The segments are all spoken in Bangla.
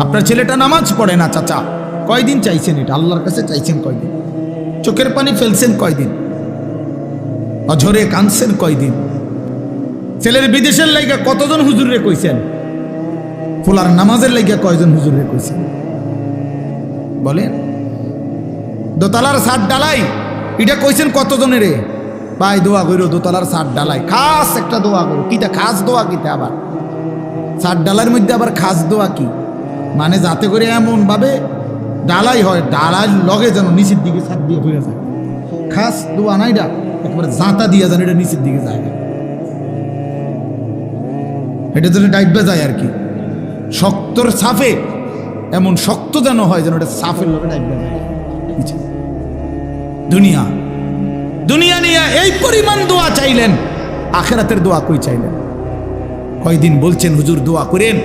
আপনার ছেলেটা নামাজ পড়ে না, চাচা। কয়দিন চাইছেন এটা? আল্লাহর কাছে চাইছেন কয়দিন? চোখের পানি ফেলছেন কয়দিন? অঝরে কাঁদছেন কয়দিন? ছেলের বিদেশের লাইগা কতজন হুজুরে কইছেন? ফুলার নামাজের লাইগা কয়জন হুজুরে কইছেন? বলেন। দোতলার সাত ডালাই, এটা কইছেন কতজনের ভাই, দোয়া করো দোতলার সাত ডালাই। খাস একটা দোয়া করো। কিটা? খাস দোয়া কিটা আবার? সাত ডালার মধ্যে আবার খাস দোয়া কি? মানে যাতে করে এমন ভাবে ডালাই হয়, ডালাই লগে যেন নিচের দিকে ছাদ দিয়ে হয়ে যায় খাস দোয়া নাই ডা, একবারে জাঁতা দিয়ে যেন এটা নিচের দিকে যায়। এটা যেন ডাইবে যায় আর কি। শক্তর সাফে এমন শক্ত যেন হয় যেন এটা সাফের লোকে ডাইবে যায়। দুনিয়া। দুনিয়া নিয়ে এই পরিমাণ দোয়া চাইলেন, আখেরাতের দোয়া কই চাইলেন? কয়দিন বলছেন, হুজুর দোয়া করেন?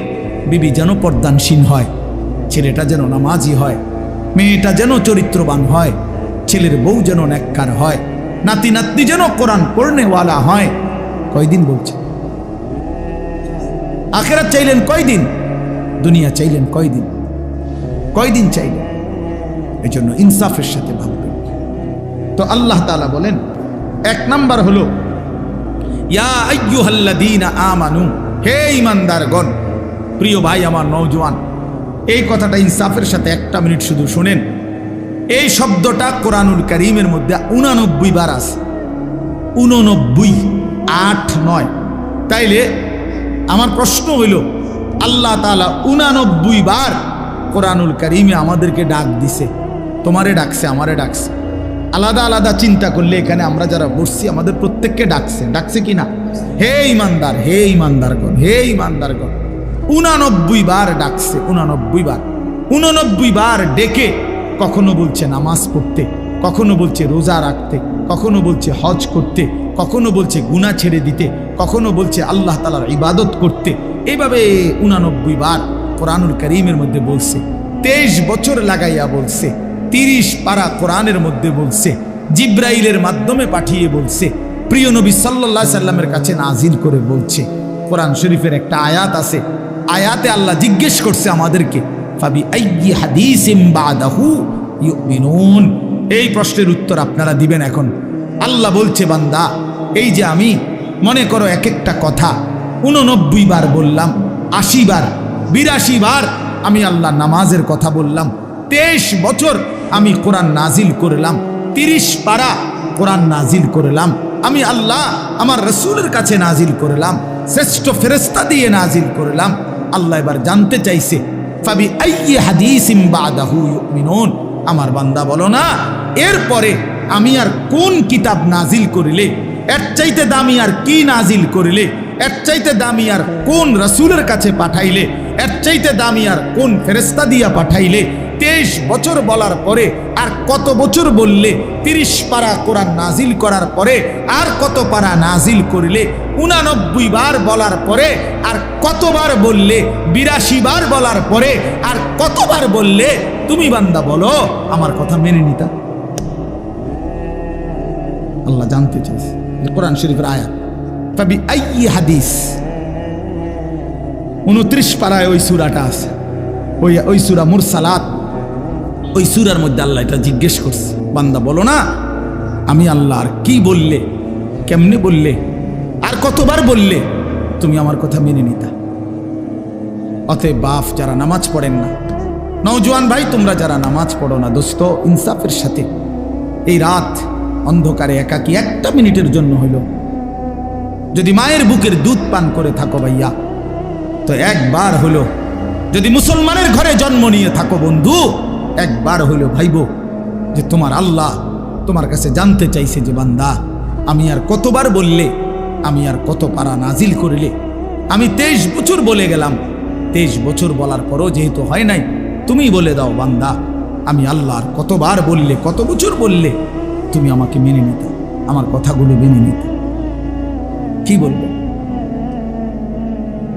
বিবি যেন পর্দানসীন হয়। ছেলেটা যেন নামাজি হয়। মেয়েটা যেন চরিত্রবান হয়। ছেলের বউ যেন ন্যাক্কার হয়। নাতি নাতনি যেন কোরআন পড়নেওয়ালা হয়। কয়দিন বলছেন আখেরাত চাইলেন কয়দিন? দুনিয়া চাইলেন কয়দিন? কয়দিন চাইলেন? এই জন্য ইনসাফের সাথে ভাববেন। তো আল্লাহ তাআলা বলেন, এক নাম্বার হলো, ইয়া আইয়ুহাল্লাযীনা আমানু, হে ঈমানদারগণ প্রিয় ভাই, আমার নওজোয়ান, এই কথাটা ইনসাফের সাথে একটা মিনিট শুধু শুনেন। এই শব্দটা কোরআনুল কারীমের মধ্যে উনানব্বই বার আছে। উননব্বই, আট, নয়। তাইলে আমার প্রশ্ন হইল, আল্লাহ তাআলা উনানব্বই বার কোরআনুল কারীমে আমাদেরকে ডাক দিছে। তোমারে ডাকছে, আমারে ডাকছে। আলাদা আলাদা চিন্তা করলে এখানে আমরা যারা বসছি, আমাদের প্রত্যেককে ডাকছে। ডাকছে কি না হে ইমানদার, হে ইমানদারগণ হে ইমানদারগণ। উনানব্বই বার ডাকছে, উনানব্বই বার। উননব্বই বার ডেকে কখনো বলছে নামাজ পড়তে, কখনো বলছে রোজা রাখতে, কখনো বলছে হজ করতে, কখনো বলছে গুনাহ ছেড়ে দিতে, কখনো বলছে আল্লাহ তালার ইবাদত করতে। এইভাবে উনানব্বই বার কোরআনুল করিমের মধ্যে বলছে, তেইশ বছর লাগাইয়া বলছে, তিরিশ পারা কোরআনের মধ্যে বলছে, জিব্রাইলের মাধ্যমে পাঠিয়ে বলছে, প্রিয় নবী সাল্লাহ সাল্লামের কাছে নাজিল করে বলছে। কোরআন শরীফের একটা আয়াত আছে আয়াতে আল্লাহ জিজ্ঞেস করছে আমাদেরকে এই প্রশ্নের উত্তর আপনারা দিবেন এখন। আল্লাহ বলছে, বান্দা, এই যে আমি, মনে করো এক একটা কথা, উননব্বই বার বললাম, আশি বার, বিরাশি বার আমি আল্লাহ নামাজের কথা বললাম, তেইশ বছর আমি কোরআন নাজিল করলাম, তিরিশ পারা কোরআন নাজিল করলাম, আমি আল্লাহ আমার রসুলের কাছে নাজিল করলাম, শ্রেষ্ঠ ফেরেস্তা দিয়ে নাজিল করলাম আল্লাহ এবার জানতে চাইছে, ফাবি আমার বান্দা বলো না, এরপরে আমি আর কোন কিতাব নাজিল করিলে, এর চাইতে দামি আর কি নাজিল করিলে, এর চাইতে দামি আর কোন রসুলের কাছে পাঠাইলে, এর চাইতে দামি আর কোন ফেরেস্তা দিয়া পাঠাইলে তেইশ বছর বলার পরে আর কত বছর বললে তিরিশ পারা কোরআন নাজিল করার পরে, আর কত পারা নাজিল করিলে উনানব্বই বার বলার পরে, আর কতবার বললে বিরাশি বার বলার পরে, আর কতবার বললে, তুমি বান্দা বলো, আমার কথা মেনে নিতা। আল্লাহ জানতে চাইছে যে কোরআন শরীফের আয়াত তবে আই হাদিস। উনত্রিশ পাড়ায় ওই সুরাটা আছে। ওই ওই সুরা মুরসালাত। ওই সুরার মধ্যে আল্লাহ এটা জিজ্ঞেস করছে, বান্দা বলো না, আমি আল্লাহ আর কি বললে, কেমনে বললে, আর কতবার বললে, তুমি আমার কথা মেনে নিতা। অতএব বাপ, যারা নামাজ পড়েন না, নওজোয়ান ভাই, তোমরা যারা নামাজ পড়ো না, দোস্ত, ইনসাফের সাথে। এই রাত অন্ধকারে একাকি একটা মিনিটের জন্য হইল। যদি মায়ের বুকের দুধ পান করে থাকো ভাইয়া, তো একবার হলো যদি মুসলমানের ঘরে জন্ম নিয়ে থাকো বন্ধু একবার হইল ভাইব যে তোমার আল্লাহ তোমার কাছে জানতে চাইছে যে বান্দা, আমি আর কতবার বললে, আমি আর কত পারা নাজিল করিলে? আমি তেইশ বছর বলে গেলাম। তেইশ বছর বলার পরও যেহেতু হয় নাই, তুমি বলে দাও বান্দা, আমি আল্লাহ আর কতবার বললে, কত বছর বললে, তুমি আমাকে মেনে নিতে, আমার কথাগুলো মেনে নিতে। কি বলব?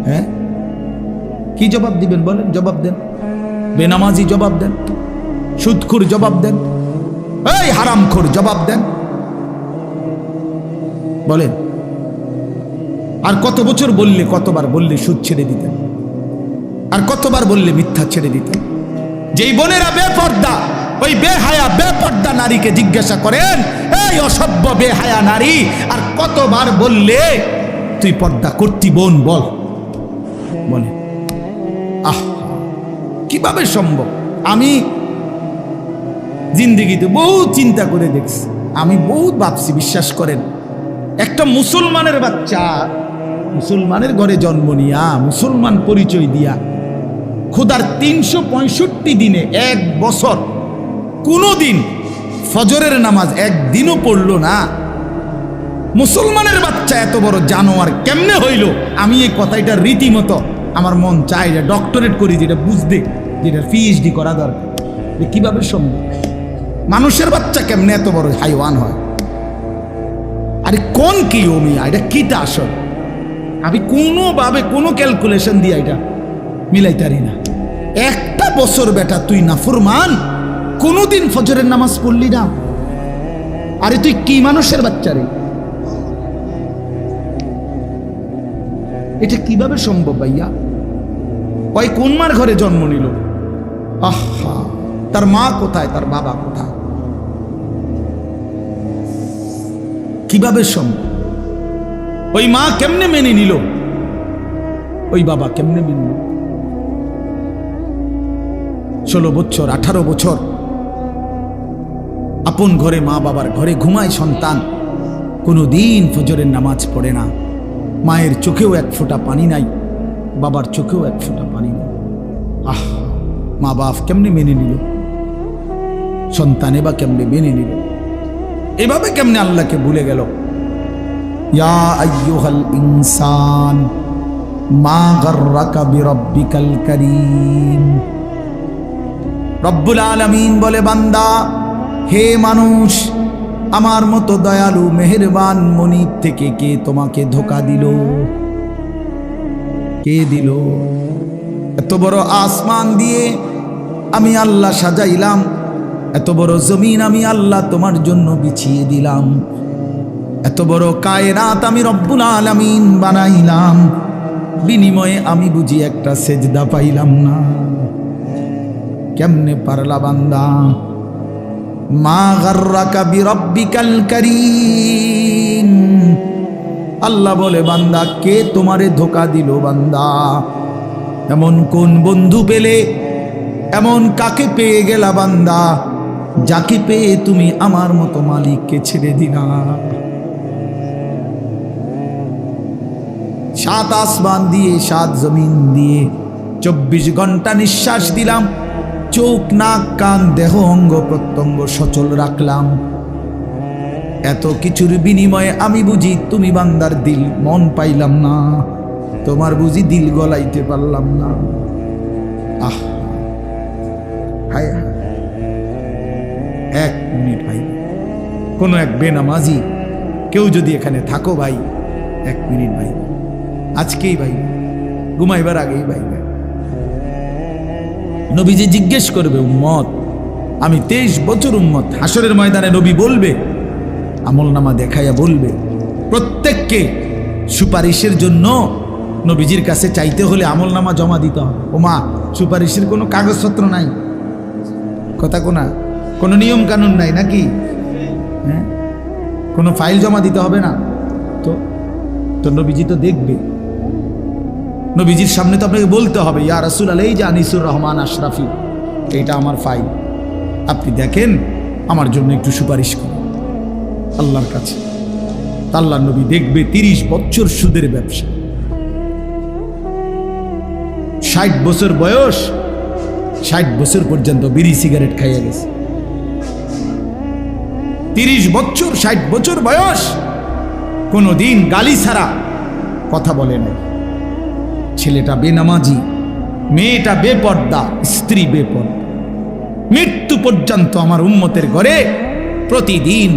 হ্যাঁ? কি জবাব দিবেন বলেন? জবাব দেন। বেনামাজি জবাব দেন। সুদখুর জবাব দেন। এই হারামখোর জবাব দেন। বলেন, আর কত বছর বললে, কতবার বললে সুদ ছেড়ে দিতেন? আর কতবার বললে মিথ্যা ছেড়ে দিতেন? যেই বোনেরা বেপর্দা, ওই বেহায়া, বেপর্দা নারীকে জিজ্ঞাসা করেন, এই অসভ্য, বেহায়া নারী, আর কতবার বললে তুই পর্দা করতি বোন বল? বলে আহ, কীভাবে সম্ভব? আমি জিন্দিগিতে বহু চিন্তা করে দেখছি। আমি বহুত ভাবছি, বিশ্বাস করেন। একটা মুসলমানের বাচ্চা, মুসলমানের ঘরে জন্ম নিয়া, মুসলমান পরিচয় দিয়া, খোদার তিনশো পঁয়ষট্টি দিনে এক বছর কোনো দিন ফজরের নামাজ একদিনও পড়ল না। মুসলমানের বাচ্চা এত বড় জানোয়ার কেমনে হইল? আমি এই কথাটা রীতিমতো আমার মন চাই যে ডক্টরেট করি, যেটা বুঝতে যেটা পিএইচডি করা দরকার। যে কীভাবে সম্ভব? মানুষের বাচ্চা কেমনে এত বড় হাইওয়ান হয়? আরে কোন কি অমিয়া এটা কিটা আসল? আমি কোনোভাবে কোনো ক্যালকুলেশন দিয়ে এটা মিলাইতারি না। একটা বছর বেটা তুই না ফুরমান কোনোদিন ফজরের নামাজ পড়লি না? আরে তুই কি মানুষের বাচ্চা রে? এটা কীভাবে সম্ভব ভাইয়া? ওই কোন মার ঘরে জন্ম নিল? আহা, তার মা কোথায়? তার বাবা কোথায়? কীভাবে সম্ভব? ওই মা কেমনে মেনে নিল? ওই বাবা কেমনে মেনে নিল? ষোলো বছর, আঠারো বছর, আপন ঘরে মা বাবার ঘরে ঘুমায় সন্তান। কোনো দিন ফজরের নামাজ পড়ে না। মায়ের চোখেও এক ফোঁটা পানি নাই, বাবার চোখেও এক ফোঁটা পানি নাই। আহ, মা বাপ কেমনে মেনে নিল? সন্তানে বা কেমনে মেনে নিল? এভাবে কেমনে আল্লাহকে ভুলে গেল? ইয়া আইয়ুহাল ইনসান, মা গাররাকা বিরাব্বিকাল কারীম। রব্বুল আলামিন বলে, বান্দা, হে মানুষ, আমার মতো দয়ালু, মেহেরবান মনিব থেকে কে তোমাকে ধোকা দিল? কে দিল? এত বড় আসমান দিয়ে আমি আল্লাহ সাজাইলাম এত বড় জমিন আমি আল্লাহ তোমার জন্য বিছিয়ে দিলাম। এত বড় কায়রাত আমি রব্বুল আলামিন বানাইলাম। বিনিময়ে আমি বুঝি একটা সেজদা পাইলাম না। কেমনে পারলা বান্দা? মা গার্রাকা বিরব্বিকাল কারীম। আল্লাহ বলে, বান্দা, কে তোমারে ধোকা দিল বান্দা? এমন কোন বন্ধু পেলে? এমন কাকে পেয়ে গেলা বান্দা? যাকে পেয়ে তুমি আমার মতো মালিককে ছেড়ে দিলা। সাত আসমান দিয়ে, সাত জমিন দিয়ে চব্বিশ ঘণ্টা নিঃশ্বাস দিলাম। চোখ, নাক, কান, দেহ, অঙ্গ প্রত্যঙ্গ সচল রাখলাম। এত কিছুর বিনিময়ে আমি বুঝি তুমি বান্দার দিল, মন পাইলাম না। তোমার বুঝি দিল গলাইতে পারলাম না। আহ, হায় হায়। মিনিট ভাই। কোনো এক বেনামাজি, কেউ যদি এখানে থাকো ভাই, এক মিনিট ভাই। আজকেই ভাই, ঘুমাইবার আগেই ভাই। ভাই নবীজি জিজ্ঞেস করবে, উম্মত, আমি তেইশ বছর উম্মত হাসরের ময়দানে নবী বলবে আমল নামা দেখাইয়া বলবে, প্রত্যেককে সুপারিশের জন্য নবীজির কাছে চাইতে হলে আমল নামা জমা দিতে হবে। ও মা সুপারিশের কোনো কাগজপত্র নাই। কথা কোনা কোনো নিয়ম কানুন নাই নাকি? হ্যাঁ? কোনো ফাইল জমা দিতে হবে না? তো তো নবীজি তো দেখবে। নবীজির সামনে তো আপনাকে বলতে হবে, ইয়া রাসুল আলাই যে আনিসুর রহমান আশরাফি, এইটা আমার ফাইল। আপনি দেখেন, আমার জন্য একটু সুপারিশ করুন। আল্লাহর কাছে। আল্লাহ নবী দেখবে, তিরিশ বছর সুদের ব্যবসা। ষাট বছর বয়স, ষাট বছর পর্যন্ত বিড়ি সিগারেট খাইয়া গেছে। তিরিশ বছর, ষাট বছর বয়স কোনো দিন গালি ছাড়া কথা বলে নাই। ছেলেটা বেনামাজি, মেয়েটা বেপর্দা, স্ত্রী বেপর্দা। মৃত্যু পর্যন্ত আমার উম্মতের ঘরে প্রতিদিন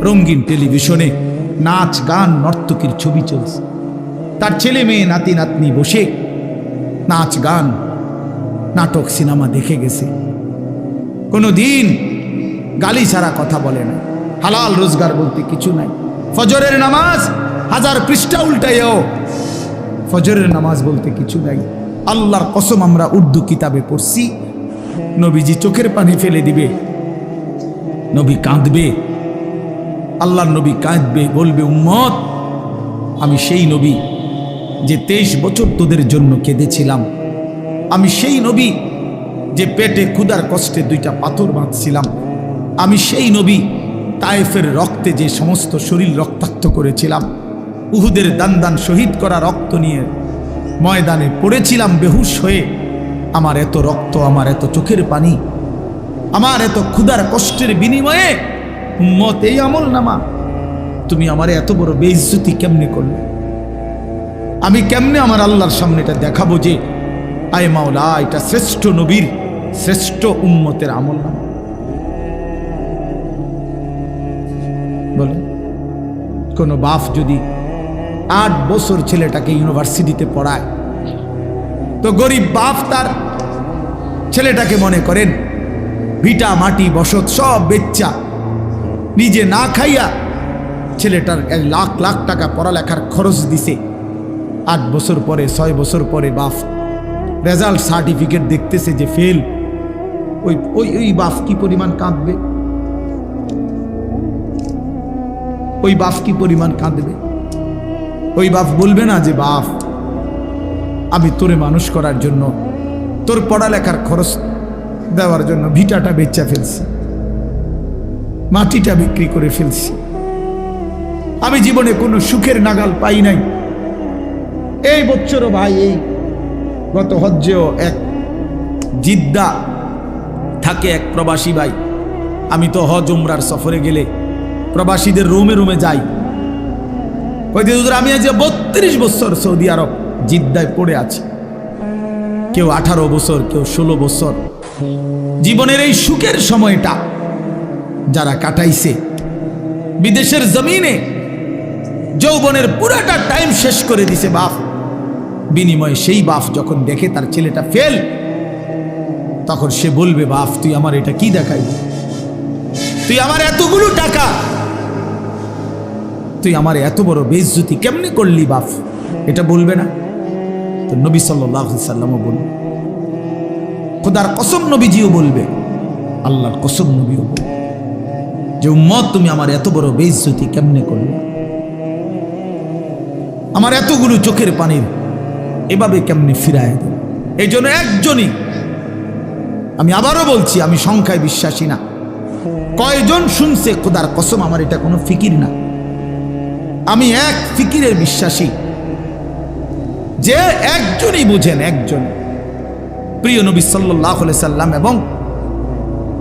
রঙিন টেলিভিশনে নাচ, গান, নর্তকীর ছবি চলছে। তার ছেলে মেয়ে, নাতি, নাতনি বসে নাচ, গান, নাটক, সিনেমা দেখে গেছে। কোনো দিন গালি ছাড়া কথা বলে না হালাল রোজগার বলতে কিছু নাই। ফজরের নামাজ, হাজার পৃষ্ঠা উল্টাইও ফজরের নামাজ বলতে কিছু নাই। আল্লাহর কসম আমরা উর্দু কিতাবে পড়ছি। নবীজি চোখের পানি ফেলে দিবে। নবী কাঁদবে। আল্লাহর নবী কাঁদবে, বলবে, উম্মত, আমি সেই নবী যে তেইশ বছর তোদের জন্য কেঁদেছিলাম। আমি সেই নবী যে পেটে ক্ষুদার কষ্টে দুইটা পাথর বাঁধছিলাম। আমি সেই নবী তায়েফের রক্তে যে সমস্ত শরীর রক্তাক্ত করেছিলাম, উহুদের দান দান শহীদ করা রক্ত নিয়ে ময়দানে পড়েছিলাম বেহুশ হয়ে, আমার এত রক্ত, আমার এত চোখের পানি, আমার এত ক্ষুদার কষ্টের বিনিময়ে উম্মত এই আমল নামা তুমি আমার এত বড় বেইজ্জতি কেমনে করলে? আমি কেমনে আমার আল্লাহর সামনে এটা দেখাবো যে, আয় মাওলা, এটা শ্রেষ্ঠ নবীর শ্রেষ্ঠ উম্মতের আমল নামা বলে, কোনো বাপ যদি আট বছর ছেলেটাকে ইউনিভার্সিটিতে পড়ায়, তো গরিব বাপ তার ছেলেটাকে মনে করেন, ভিটা মাটি বসত সব বেচ্চা, নিজে না খাইয়া ছেলেটার এক লাখ লাখ টাকা পড়ালেখার খরচ দিছে। আট বছর পরে, ছয় বছর পরে বাপ রেজাল্ট সার্টিফিকেট দেখতেছে যে ফেল। ওই ওই ওই বাপ কি পরিমাণ কাঁদবে? ওই বাপ কি পরিমাণ কাঁদবে? ওই বাপ বলবে না যে, বাপ, আমি তোরে মানুষ করার জন্য, তোর পড়ালেখার খরচ দেওয়ার জন্য ভিটাটা বেচা ফেলছি, মাটিটা বিক্রি করে ফেলছি। আমি জীবনে কোনো সুখের নাগাল পাই নাই। এই বছরও ভাই, এই গত হজ্জেও এক জিদ্দা থাকে এক প্রবাসী ভাই। আমি তো হজ উমরার সফরে গেলে প্রবাসীদের রুমে রুমে যাই। আমি আজ বত্রিশ বছর সৌদি আরব জিদ্দায় পড়ে আছি। কেউ আঠারো বছর, কেউ ষোলো বছর। জীবনের এই সুখের সময়টা যারা কাটাইছে, বিদেশের জমিনে যৌবনের পুরাটা টাইম শেষ করে দিছে বাপ। বিনিময়ে সেই বাপ যখন দেখে তার ছেলেটা ফেল তখন সে বলবে, বাপ, তুই আমার এটা কি দেখাই তুই আমার এতগুলো টাকা তুই আমার এত বড় বেজ্জুতি কেমনি করলি বাপ? এটা বলবে না? তো নবী সাল্লাহ সাল্লামও বলবে। খোদার কসম নবীজিও বলবে। আল্লাহর কসম নবীও বলবে। যে উম্মত, তুমি আমার এত বড় বেজ্জুতি কেমনে করলে? আমার এতগুলো চোখের পানির এভাবে কেমনে ফিরায় দেব? এই জন্য একজনই আমি আবারও বলছি, আমি সংখ্যায় বিশ্বাসী না। কয়জন শুনছে, খোদার কসম, আমার এটা কোনো ফিকির না। আমি এক ফিকিরের বিশ্বাসী। যে একজনই বুঝেন, একজন। প্রিয় নবী সাল্লাহ সাল্লাম এবং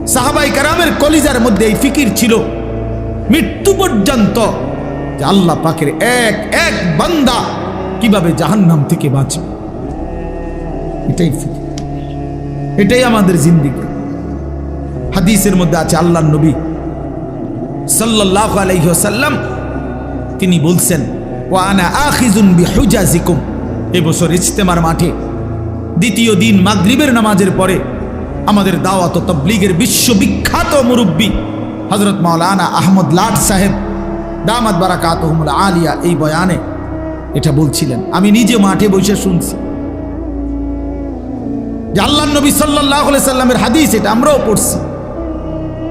সাহাবাই কারামের কলিজার মধ্যে এই ফিকির ছিল। মৃত্যু পর্যন্ত আল্লাহ পাকের এক এক বান্দা কীভাবে জাহান্নাম থেকে বাঁচবে এটাই ফিকির। এটাই আমাদের জিন্দিগি। হাদিসের মধ্যে আছে আল্লাহ নবী সাল্লাহ আলাইসাল্লাম তিনি বলছেন, ওয়ানা আখিজুন বিহুজাজিকুম। এবছর ইজতেমার মাঠে দ্বিতীয় দিন মাগরিবের নামাজের পরে আমাদের দাওয়াত তবলিগের বিশ্ববিখ্যাত মুরব্বী হজরত মাওলানা আহমদ লাট সাহেব দামাদ বারাকাত আলিয়া এই বয়ানে এটা বলছিলেন। আমি নিজে মাঠে বসে শুনছি। যে আল্লাহ নবী সাল্লাহ সাল্লামের হাদিস এটা আমরাও পড়ছি।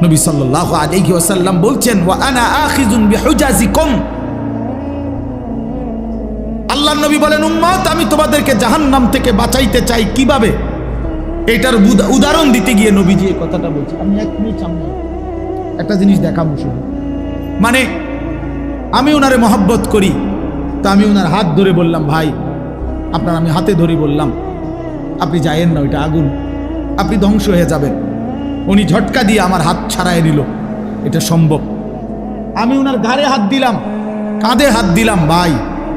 নবী সাল্লাহ আলাইহি ওয়াসাল্লাম বলছেন, ওয়া আনা আখিজুন বিহুজাজিকুম। আল্লাহ নবী বলেন, উম্মত, আমি তোমাদেরকে জাহান্নাম থেকে বাঁচাইতে চাই কীভাবে? এটার উদাহরণ দিতে গিয়ে নবীজি এই কথাটা বলছে। আমি এক মিনিট সামনে একটা জিনিস দেখাবো শুধু মানে আমি ওনারে মহব্বত করি, তা আমি ওনার হাত ধরে বললাম, ভাই, আপনার আমি হাতে ধরে বললাম, আপনি যায়েন না, ওইটা আগুন। আপনি ধ্বংস হয়ে যাবেন। উনি ঝটকা দিয়ে আমার হাত ছাড়াই নিল। এটা সম্ভব। আমি ওনার ঘাড়ে হাত দিলাম, কাঁধে হাত দিলাম, ভাই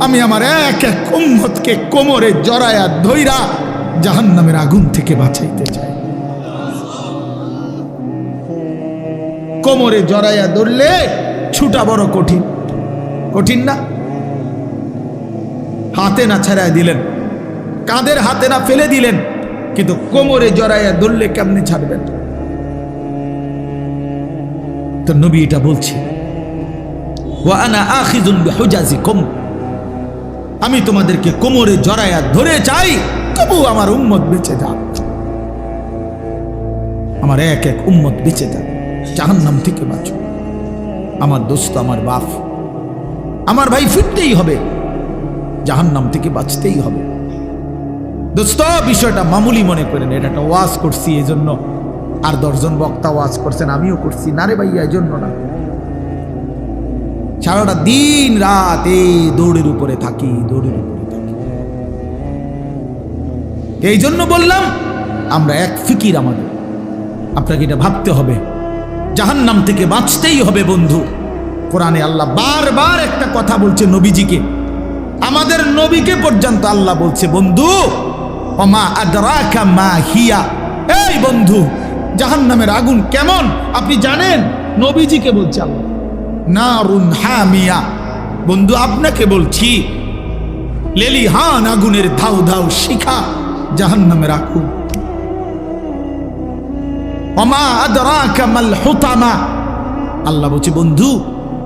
আমি আমার এক এক উম্মতকে কোমরে জড়ায়া ধৈরা জাহান্নামের আগুন থেকে বাঁচাইতে চাই। কোমরে জড়াইয়া ধরলে ছুটা বড় কঠিন। কঠিন না? হাতে না ছাড়াই দিলেন। কাঁধের হাতে না ফেলে দিলেন। কিন্তু কোমরে জড়াইয়া ধরলে কেমনি ছাড়বেন? তো নবী এটা বলছে ওয়ানা আখিজুন বিহুজাজিকুম। আমি তোমাদেরকে কোমরে জড়াইয়া ধরে চাই তবু আমার উম্মত বেঁচে যাক। আমার এক এক উম্মত বেঁচে যাক, জাহান্নাম থেকে বাঁচো আমার দোস্ত, আমার বাপ, আমার ভাই ফিরতেই হবে, জাহান্নাম থেকে বাঁচতেই হবে। দোস্ত, বিষয়টা মামুলি মনে করেন এটা একটা ওয়াজ করছি এই জন্য আর দশজন বক্তা ওয়াজ করছেন, আমিও করছি। না রে ভাইয়া এই জন্য না। সারাটা দিন রাত এই দৌড়ের উপরে থাকি, দৌড়ের উপরে থাকি। এই জন্য বললাম, আমরা এক ফিকির আমাদের। আপনাকে এটা ভাবতে হবে। জাহান্নাম থেকে বাঁচতেই হবে বন্ধু। কোরআনে আল্লাহ বারবার একটা কথা বলছে নবীজিকে। আমাদের নবীকে পর্যন্ত আল্লাহ বলছে, বন্ধু অমা আদরাকা মা হিয়া। এই বন্ধু, জাহান্নামের আগুন কেমন? আপনি জানেন? নবীজিকে বলছে আল্লাহ। নারুন হামিয়া। বন্ধু, আপনাকে বলছি, লেলি হান আগুনের ধাউ ধাউ শিখা জাহান্নামের আগুন অমা আদরাকা মাল হুতামা। আল্লাহ বলছে, বন্ধু,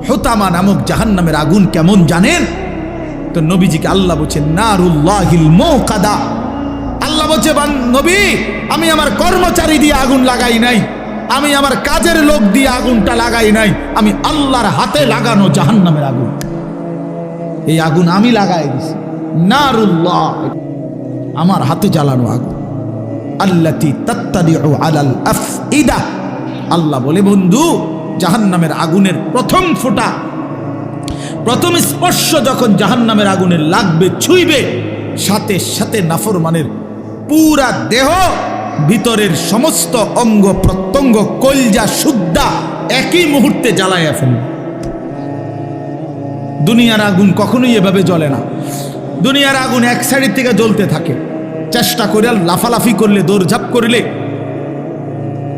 হুতামা নামক জাহান্নামের আগুন কেমন জানেন? তো নবীজিকে আল্লাহ বলছে, নারুল্লাহিল মৌকাদা। আল্লাহ বলছে নবী, আমি আমার কর্মচারী দিয়ে আগুন লাগাই নাই। আমি আমার কাজের লোক দিয়ে আগুনটা লাগাই নাই। আমি আল্লাহর হাতে লাগানো জাহান্নামের আগুন। এই আগুন আমি লাগাই দিছি। নারুল্লাহ। আমার হাতে জ্বালানো আগুন। আল্লাতি তাত্তাদিউ আলাল আফইদা। আল্লাহ বলে, বন্ধু, জাহান্নামের আগুনের প্রথম ফোঁটা, প্রথম স্পর্শ যখন জাহান্নামের আগুনের লাগবে, ছুঁইবে, সাথে সাথে নাফরমানের পুরা দেহ ভিতরের সমস্ত অঙ্গ প্রত্যঙ্গ কলজা শুদ্ধা একই মুহূর্তে জ্বালাইয়া ফেলবে দুনিয়ার আগুন কখনোই এভাবে জ্বলে না। দুনিয়ার আগুন এক সাইডের থেকে জ্বলতে থাকে। চেষ্টা করে লাফালাফি করলে, দৌড়ঝাপ করলে,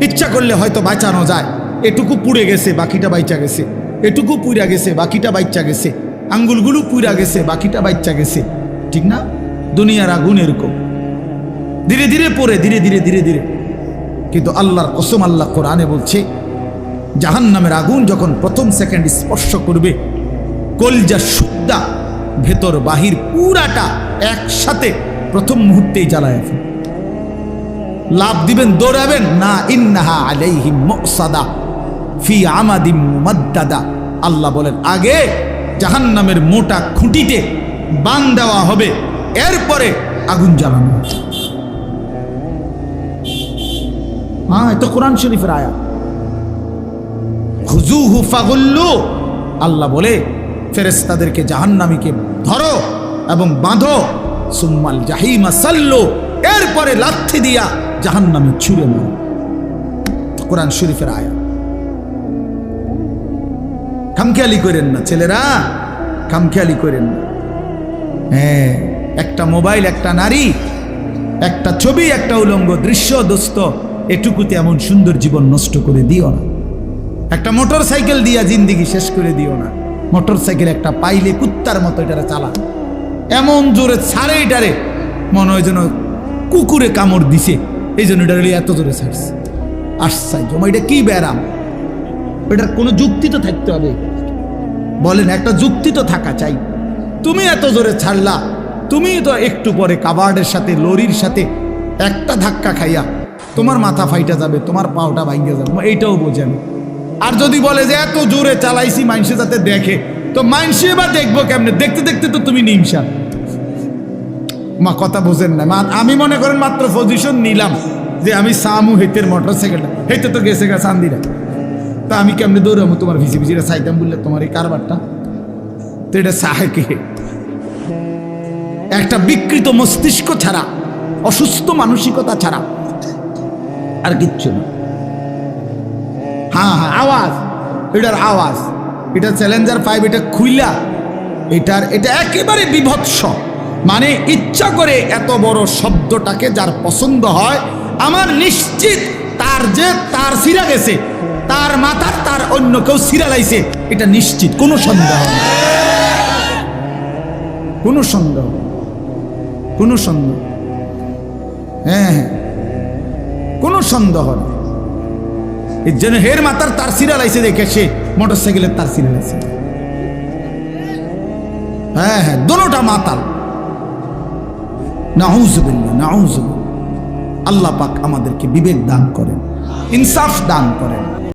ইচ্ছা করলে হয়তো বাঁচানো যায়। এটুকু পুড়ে গেছে, বাকিটা বাইচা গেছে। এটুকু পুইরা গেছে, বাকিটা বাইচা গেছে। আঙ্গুলগুলো পুইরা গেছে, বাকিটা বাইচা গেছে। ঠিক না? দুনিয়ার আগুন এরকম। ধীরে ধীরে পড়ে, ধীরে ধীরে ধীরে ধীরে। কিন্তু আল্লাহর কসম আল্লাহ কোরআনে বলছে জাহান নামের আগুন যখন প্রথম সেকেন্ড স্পর্শ করবে, কলজা সুদ্দা ভেতর বাহির পুরাটা একসাথে প্রথম মুহূর্তেই জ্বালায় ফেলবে। লাভ দিবেন, দৌড়াবেন, না ইন্নাহা আলাইহিম মুসাদা, ফি আমাদিম মুমাদ্দাদা। আল্লাহ বলেন, আগে জাহান্নামের মোটা খুঁটিতে বান দেওয়া হবে, এরপরে আগুন জ্বালানো হবে। হ্যাঁ এটা কোরআন শরীফের আয়া খুজুহু ফাগুল্লু। আল্লাহ বলে ফেরেস্তাদেরকে জাহান্নামীকে ধরো এবং বাঁধো। সুম্মাল জাহিমা সাল্লু। এরপরে লাথি দিয়া জাহান্নামে ছুঁড়ে মারো। কোরআন শরীফের আয়া খামখেয়ালি করেন না, ছেলেরা, খামখেয়ালি করেন না। হ্যাঁ একটা মোবাইল, একটা নারী, একটা ছবি, একটা উলঙ্গ দৃশ্য, দোস্ত। এটুকুতে এমন সুন্দর জীবন নষ্ট করে দিও না। একটা মোটর সাইকেল দিয়া জিন্দিগি শেষ করে দিও না। মোটর সাইকেল একটা পাইলে কুত্তার মতো এটারে চালা। এমন জোরে ছাড়ে এটারে, মনে হয় যেন কুকুরে কামড় দিছে। এই জন্য এটা এত জোরে ছাড়ছে। আশ্চর্য এটা কি ব্যারাম? এটার কোনো যুক্তি তো থাকতে হবে। বলেন, একটা যুক্তি তো থাকা চাই। তুমি এত জোরে ছাড়লা, তুমি তো একটু পরে কাবার্ডের সাথে, লরির সাথে একটা ধাক্কা খাইয়া তোমার মাথা ফাইটা যাবে, তোমার পাওটা ভাঙ্গে যাবে। এইটাও বোঝেন আর যদি বলে যে এত জোরে চালাইছি মাইনসে যাতে দেখে, তো মাইনসে বা দেখব কেমনে? দেখতে দেখতে তো তুমি নিমসা মা, কথা বোঝেন না। মা, আমি মনে করেন মাত্র পজিশন নিলাম যে আমি সামু হেতের মোটর সাইকেলটা হেতে তো গেছে গা চান্দিরা। তা আমি কেমনে দৌড়াবো? তোমার ভিজি ভিসিটা সাইতাম বললে তোমার এই কারবারটা। তো এটা সাহে কে একটা বিকৃত মস্তিষ্ক ছাড়া, অসুস্থ মানসিকতা ছাড়া আর কিচ্ছু না। হ্যাঁ হ্যাঁ আওয়াজ। এটার আওয়াজ। এটা চ্যালেঞ্জার ফাইভ এটা খুইলা। এটার, এটা একেবারে বিভৎস। মানে ইচ্ছা করে এত বড় শব্দটাকে যার পছন্দ হয়, আমার নিশ্চিত তার যে তার সিরা গেছে, তার মাথার তার অন্য কেউ সিরা লাইছে, এটা নিশ্চিত। কোনো সন্দেহ কোনো সন্দেহ। কোনো সন্দেহ হ্যাঁ হ্যাঁ। কোনো সন্দেহ নেই। এর জন্য হের মাতার তার সিরা লাইছে দেখে সে মোটর সাইকেলের তার সিরিয়াল লাইছে হ্যাঁ হ্যাঁ দোনোটা মাতাল। নাউজুবিল্লাহ নাউজুবিল্লাহ। আল্লাহ পাক আমাদেরকে বিবেক দান করেন, ইনসাফ দান করেন।